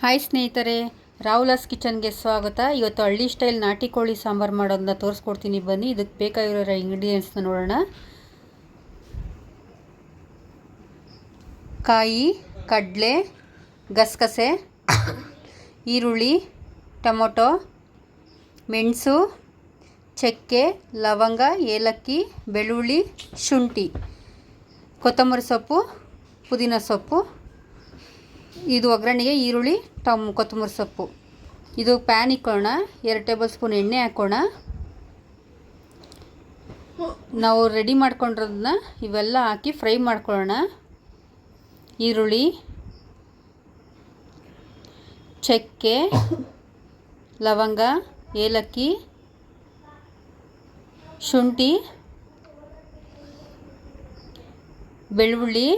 Hi ಸ್ನೇಹಿತರೆ, ರಾಹುಲಾಸ್ ಕಿಚನ್ಗೆ ಸ್ವಾಗತ. ಇವತ್ತು ಹಳ್ಳಿ ಸ್ಟೈಲ್ ನಾಟಿ ಕೋಳಿ ಸಾಂಬಾರು ಮಾಡೋದನ್ನ ತೋರಿಸ್ಕೊಡ್ತೀನಿ. ಬನ್ನಿ, ಇದಕ್ಕೆ ಬೇಕಾಗಿರೋ ಇಂಗ್ರೀಡಿಯೆಂಟ್ಸ್ನ ನೋಡೋಣ. ಕಾಯಿ, ಕಡಲೆ, ಗಸಗಸೆ, ಈರುಳ್ಳಿ, ಟೊಮೊಟೊ, ಮೆಣಸು, ಚಕ್ಕೆ, ಲವಂಗ, ಏಲಕ್ಕಿ, ಬೆಳ್ಳುಳ್ಳಿ, ಶುಂಠಿ, ಕೊತ್ತಂಬರಿ ಸೊಪ್ಪು, ಪುದೀನ ಸೊಪ್ಪು ಇದು ಒಗ್ಗರಣೆಗೆ ಈರುಳ್ಳಿ, ಟಮ್ ಕೊತ್ತಂಬರಿ ಸೊಪ್ಪು. ಇದು ಪ್ಯಾನ್ ಇಕ್ಕೋಣ, ಎರಡು ಟೇಬಲ್ ಸ್ಪೂನ್ ಎಣ್ಣೆ ಹಾಕೋಣ. ನಾವು ರೆಡಿ ಮಾಡ್ಕೊಂಡಿರೋದನ್ನ ಇವೆಲ್ಲ ಹಾಕಿ ಫ್ರೈ ಮಾಡ್ಕೊಳ್ಳೋಣ. ಈರುಳ್ಳಿ, ಚಕ್ಕೆ, ಲವಂಗ, ಏಲಕ್ಕಿ, ಶುಂಠಿ, ಬೆಳ್ಳುಳ್ಳಿ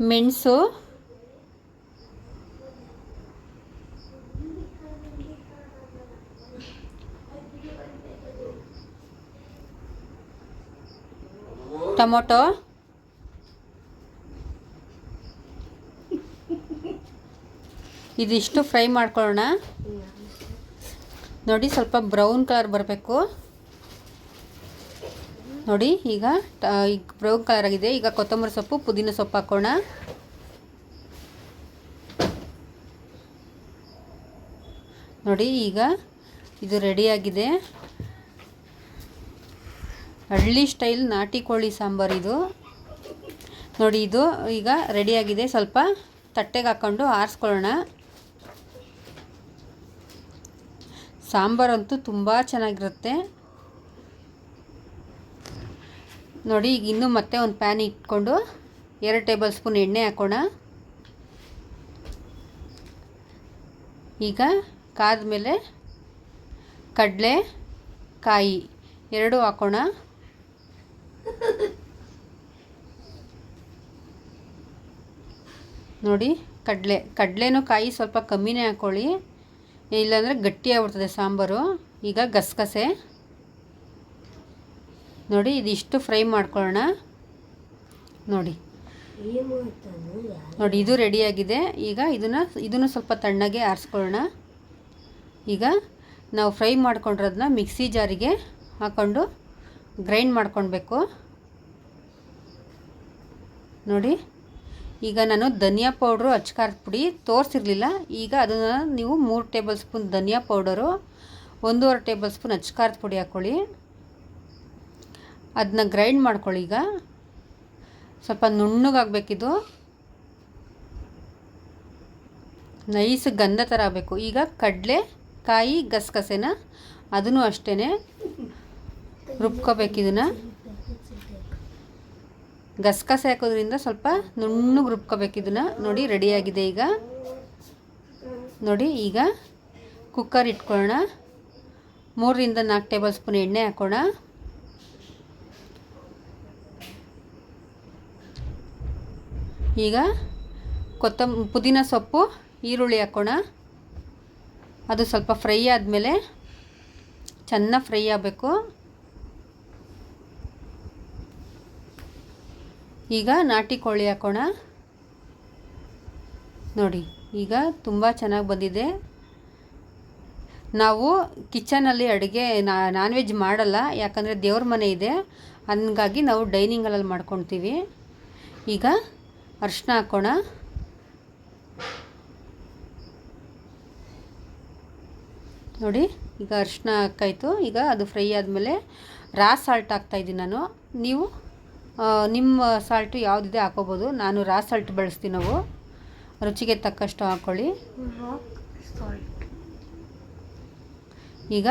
ಮೆಣಸು. ಟೊಮೊಟೊ. ಇದಿಷ್ಟು ಫ್ರೈ ಮಾಡ್ಕೊಳ್ಳೋಣ. ನೋಡಿ ಸ್ವಲ್ಪ ಬ್ರೌನ್ ಕಲರ್ ಬರಬೇಕು. ನೋಡಿ, ಈಗ ಈಗ ಬ್ರೌನ್ ಕಲರ್ ಆಗಿದೆ ಈಗ ಕೊತ್ತಂಬರಿ ಸೊಪ್ಪು, ಪುದೀನ ಸೊಪ್ಪು ಹಾಕೋಣ. ನೋಡಿ, ಈಗ ಇದು ರೆಡಿಯಾಗಿದೆ ಹಳ್ಳಿ ಸ್ಟೈಲ್ ನಾಟಿ ಕೋಳಿ ಸಾಂಬಾರು ಇದು. ನೋಡಿ, ಇದು ಈಗ ರೆಡಿಯಾಗಿದೆ ಸ್ವಲ್ಪ ತಟ್ಟೆಗೆ ಹಾಕ್ಕೊಂಡು ಆರಿಸ್ಕೊಳ್ಳೋಣ. ಸಾಂಬಾರಂತೂ ತುಂಬ ಚೆನ್ನಾಗಿರುತ್ತೆ. ನೋಡಿ, ಈಗ ಇನ್ನೂ ಮತ್ತೆ ಒಂದು ಪ್ಯಾನ್ ಇಟ್ಕೊಂಡು ಎರಡು ಟೇಬಲ್ ಸ್ಪೂನ್ ಎಣ್ಣೆ ಹಾಕೋಣ. ಈಗ ಕಾದ ಮೇಲೆ ಕಡಲೆ, ಕಾಯಿ ಎರಡೂ ಹಾಕೋಣ. ನೋಡಿ, ಕಡಲೆ, ಕಡಲೆನೂ ಕಾಯಿ ಸ್ವಲ್ಪ ಕಮ್ಮಿನೇ ಹಾಕ್ಕೊಳ್ಳಿ ಇಲ್ಲಾಂದರೆ ಗಟ್ಟಿಯಾಗ್ಬಿಡ್ತದೆ ಸಾಂಬಾರು. ಈಗ ಗಸಗಸೆ. ನೋಡಿ, ಇದಿಷ್ಟು ಫ್ರೈ ಮಾಡ್ಕೊಳ್ಳೋಣ ನೋಡಿ. ನೋಡಿ, ಇದು ರೆಡಿಯಾಗಿದೆ. ಈಗ ಇದನ್ನು ಇದನ್ನು ಸ್ವಲ್ಪ ತಣ್ಣಗೆ ಆರಿಸ್ಕೊಳ್ಳೋಣ ಈಗ ನಾವು ಫ್ರೈ ಮಾಡ್ಕೊಂಡಿರೋದನ್ನ ಮಿಕ್ಸಿ ಜಾರಿಗೆ ಹಾಕ್ಕೊಂಡು ಗ್ರೈಂಡ್ ಮಾಡ್ಕೊಳ್ಬೇಕು. ನೋಡಿ, ಈಗ ನಾನು ಧನಿಯಾ ಪೌಡ್ರು, ಅಚ್ಕಾರದ ಪುಡಿ ತೋರಿಸಿರಲಿಲ್ಲ. ಈಗ ಅದನ್ನು ನೀವು ಮೂರು ಟೇಬಲ್ ಸ್ಪೂನ್ ಧನಿಯಾ ಪೌಡರು, ಒಂದೂವರೆ ಟೇಬಲ್ ಸ್ಪೂನ್ ಅಚ್ಕಾರದ ಪುಡಿ ಹಾಕ್ಕೊಳ್ಳಿ ಅದನ್ನ ಗ್ರೈಂಡ್ ಮಾಡ್ಕೊಳ್ಳಿ ಈಗ. ಸ್ವಲ್ಪ ನುಣ್ಣಗಾಗಬೇಕಿದು. ನೈಸ್ ಗಂಧ ಥರ ಆಗಬೇಕು. ಈಗ ಕಡಲೆ, ಕಾಯಿ, ಗಸಗಸೆನ ಅದನ್ನು ಅಷ್ಟೇ ರುಬ್ಕೋಬೇಕು ಇದನ್ನು. ಗಸಗಸೆ ಹಾಕೋದ್ರಿಂದ ಸ್ವಲ್ಪ ನುಣ್ಣಗೆ ರುಬ್ಕೋಬೇಕು ಇದನ್ನು. ನೋಡಿ ರೆಡಿಯಾಗಿದೆ ಈಗ. ನೋಡಿ, ಈಗ ಕುಕ್ಕರ್ ಇಟ್ಕೊಳ್ಳೋಣ ಮೂರರಿಂದ ನಾಲ್ಕು ಟೇಬಲ್ ಸ್ಪೂನ್ ಎಣ್ಣೆ ಹಾಕೋಣ. ಈಗ ಕೊತ್ತಂಬ ಪುದೀನ ಸೊಪ್ಪು, ಈರುಳ್ಳಿ ಹಾಕೋಣ. ಅದು ಸ್ವಲ್ಪ ಫ್ರೈ ಆದಮೇಲೆ ಚೆನ್ನಾಗಿ ಫ್ರೈ ಆಗಬೇಕು. ಈಗ ನಾಟಿ ಕೋಳಿ ಹಾಕೋಣ. ನೋಡಿ, ಈಗ ತುಂಬ ಚೆನ್ನಾಗಿ ಬಂದಿದೆ. ನಾವು ಕಿಚನಲ್ಲಿ ಅಡುಗೆ ನಾನ್ ವೆಜ್ ಮಾಡಲ್ಲ, ಯಾಕಂದರೆ ದೇವ್ರ ಮನೆ ಇದೆ. ಹಂಗಾಗಿ ನಾವು ಡೈನಿಂಗ್ ಮಾಡ್ಕೊತೀವಿ ಈಗ ಅರಿಶಿನ ಹಾಕೋಣ. ನೋಡಿ, ಈಗ ಅರ್ಶಿನ ಹಾಕಾಯಿತು. ಈಗ ಅದು ಫ್ರೈ ಆದಮೇಲೆ ರಾ ಸಾಲ್ಟ್ ಹಾಕ್ತಾಯಿದ್ದೀನಿ ನಾನು. ನೀವು ನಿಮ್ಮ ಸಾಲ್ಟು ಯಾವುದಿದೆ ಹಾಕೋಬೋದು. ನಾನು ರಾ ಸಾಲ್ಟ್ ಬಳಸ್ತೀನಿ ನಾವು. ರುಚಿಗೆ ತಕ್ಕಷ್ಟು ಹಾಕ್ಕೊಳ್ಳಿ ಈಗ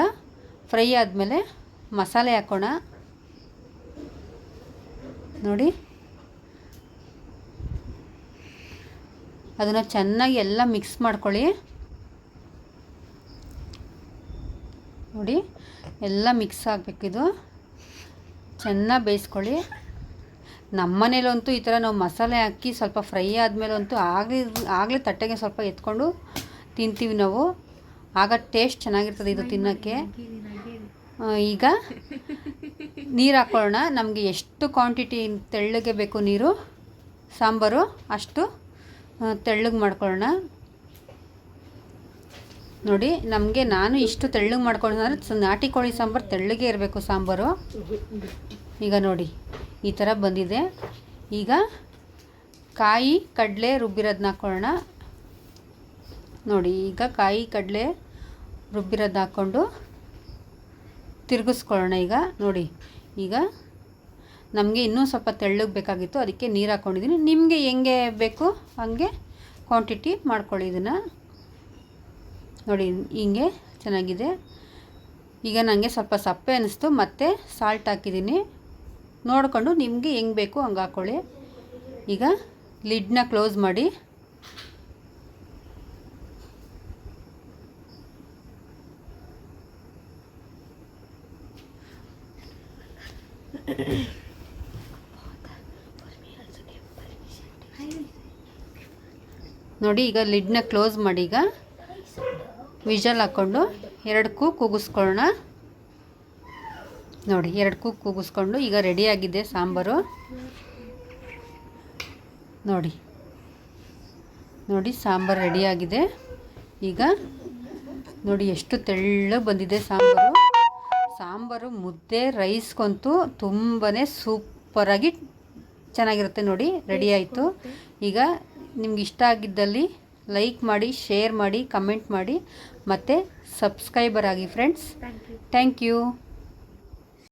ಫ್ರೈ ಆದಮೇಲೆ ಮಸಾಲೆ ಹಾಕೋಣ. ನೋಡಿ. ಅದನ್ನು ಚೆನ್ನಾಗಿ ಎಲ್ಲ ಮಿಕ್ಸ್ ಮಾಡ್ಕೊಳ್ಳಿ. ನೋಡಿ, ಎಲ್ಲ ಮಿಕ್ಸ್ ಆಗಬೇಕಿದು ಚೆನ್ನಾಗಿ ಬೇಯಿಸ್ಕೊಳ್ಳಿ. ನಮ್ಮ ಮನೇಲಂತೂ ಈ ಥರ ನಾವು ಮಸಾಲೆ ಹಾಕಿ ಸ್ವಲ್ಪ ಫ್ರೈ ಆದಮೇಲಂತೂ ಆಗಲಿ, ಆಗಲೇ ತಟ್ಟೆಗೆ ಸ್ವಲ್ಪ ಎತ್ಕೊಂಡು ತಿಂತೀವಿ ನಾವು. ಆಗ ಟೇಸ್ಟ್ ಚೆನ್ನಾಗಿರ್ತದೆ ಇದು ತಿನ್ನೋಕ್ಕೆ. ಈಗ ನೀರು ಹಾಕ್ಕೊಳ್ಳೋಣ ನಮಗೆ ಎಷ್ಟು ಕ್ವಾಂಟಿಟಿ ತೆಳ್ಳಗೆ ಬೇಕು ನೀರು? ಸಾಂಬಾರು? ಅಷ್ಟು. ತೆಳ್ಳಗೆ ಮಾಡ್ಕೊಳ್ಳೋಣ ನೋಡಿ, ನಮಗೆ ನಾನು ಇಷ್ಟು ತೆಳ್ಳಗೆ ಮಾಡ್ಕೊಳ್ಳೋದಂದ್ರೆ ನಾಟಿ ಕೋಳಿ ಸಾಂಬಾರು ತೆಳ್ಳಗೆ ಇರಬೇಕು ಸಾಂಬಾರು. ಈಗ ನೋಡಿ, ಈ ಥರ ಬಂದಿದೆ. ಈಗ ಕಾಯಿ, ಕಡಲೆ ರುಬ್ಬಿರೋದನ್ನ ಹಾಕ್ಕೊಳ್ಳೋಣ ನೋಡಿ, ಈಗ ಕಾಯಿ, ಕಡಲೆ ರುಬ್ಬಿರೋದು ಹಾಕ್ಕೊಂಡು ತಿರುಗಿಸ್ಕೊಳ್ಳೋಣ ಈಗ. ನೋಡಿ, ಈಗ ನಮಗೆ ಇನ್ನೂ ಸ್ವಲ್ಪ ತೆಳ್ಳಗೆ ಬೇಕಾಗಿತ್ತು ಅದಕ್ಕೆ ನೀರು ಹಾಕ್ಕೊಂಡಿದ್ದೀನಿ ನಿಮಗೆ ಹೆಂಗೆ ಬೇಕು ಹಾಗೆ ಕ್ವಾಂಟಿಟಿ ಮಾಡ್ಕೊಳ್ಳಿ ಇದನ್ನು. ನೋಡಿ, ಹಿಂಗೆ ಚೆನ್ನಾಗಿದೆ. ಈಗ ನನಗೆ ಸ್ವಲ್ಪ ಸಪ್ಪೆ ಅನ್ನಿಸ್ತು ಮತ್ತು ಸಾಲ್ಟ್ ಹಾಕಿದ್ದೀನಿ ನೋಡಿಕೊಂಡು ನಿಮಗೆ ಹೆಂಗೆ ಬೇಕು ಹಂಗೆ ಹಾಕ್ಕೊಳ್ಳಿ ಈಗ ಲಿಡ್ನ ಕ್ಲೋಸ್ ಮಾಡಿ. ನೋಡಿ, ಈಗ ಲಿಡ್ನ ಕ್ಲೋಸ್ ಮಾಡಿ, ಈಗ ವಿಜಲ್ ಹಾಕ್ಕೊಂಡು ಎರಡಕ್ಕೂ ಕೂಗಿಸ್ಕೊಳ್ಳೋಣ. ನೋಡಿ ಎರಡಕ್ಕೂ ಕೂಗಿಸ್ಕೊಂಡು ಈಗ ರೆಡಿಯಾಗಿದೆ ಸಾಂಬಾರು. ನೋಡಿ ನೋಡಿ, ಸಾಂಬಾರು ರೆಡಿಯಾಗಿದೆ ಈಗ ನೋಡಿ, ಎಷ್ಟು ತೆಳ್ಳ ಬಂದಿದೆ ಸಾಂಬಾರು. ಸಾಂಬಾರು ಮುದ್ದೆ, ರೈಸ್ಗಂತೂ ತುಂಬಾ ಸೂಪರಾಗಿ ಚೆನ್ನಾಗಿರುತ್ತೆ ನೋಡಿ ರೆಡಿ ಆಯಿತು. ಈಗ ನಿಮ್ಗೆ ಇಷ್ಟ ಆಗಿದ್ದಲ್ಲಿ ಲೈಕ್ ಮಾಡಿ ಶೇರ್ ಮಾಡಿ ಕಮೆಂಟ್ ಮಾಡಿ ಮತ್ತು ಸಬ್ಸ್ಕ್ರೈಬರ್ ಆಗಿ ಫ್ರೆಂಡ್ಸ್ ಥ್ಯಾಂಕ್ ಯು